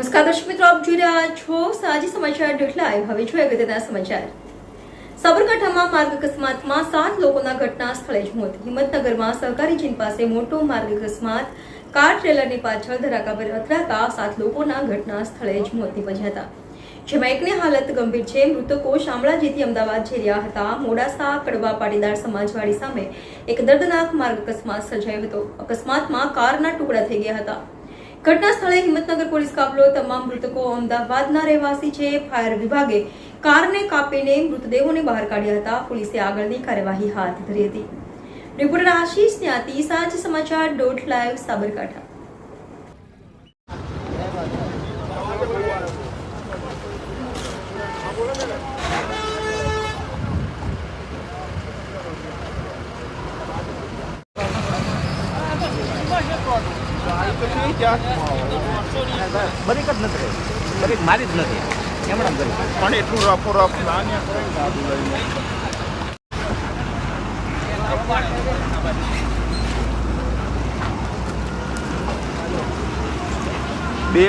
નમસ્કાર દર્શક મિત્રો, આપ જોઈ રહ્યા છો સાજી સમાચાર ડોટ હવે જોઈએ અગત્યના સમાચાર. સાબરકાંઠામાં માર્ગ અકસ્માતમાં સાત લોકોના ઘટના સ્થળે જ મોત. હિંમતનગરમાં સહકારી જીન પાસે મોટો માર્ગ અકસ્માત. કાર ટ્રેલરની પાછળ ધરાકા પર અથડાતા સાત લોકોના ઘટના સ્થળે જ મોત નીપજ્યા હતા. જેમાં એકની હાલત ગંભીર છે. મૃતકો શામળાજીથી અમદાવાદ જઈ રહ્યા હતા. મોડાસા, કડવા, પાટીદાર સમાજવાડી સામે એક દર્દનાક માર્ગ અકસ્માત સર્જાયો હતો. અકસ્માતમાં કારના ટુકડા થઈ ગયા હતા. ઘટના સ્થળે હિંમતનગર પોલીસ કાફલો તમામ મૃતકો અમદાવાદના રહેવાસી છે. ફાયર વિભાગે કારને કાપીને મૃતદેહોને બહાર કાઢ્યા હતા. પોલીસે આગળની કાર્યવાહી હાથ ધરી હતી. રિપોર્ટર આશીષ ન્યાતી સાંજ સમાચાર ડોટ લાઈવ સાબરકાંઠા. બરીક જ નથી. બરીક મારી જ નથી એમણે કરી પણ એટલું રફો રફ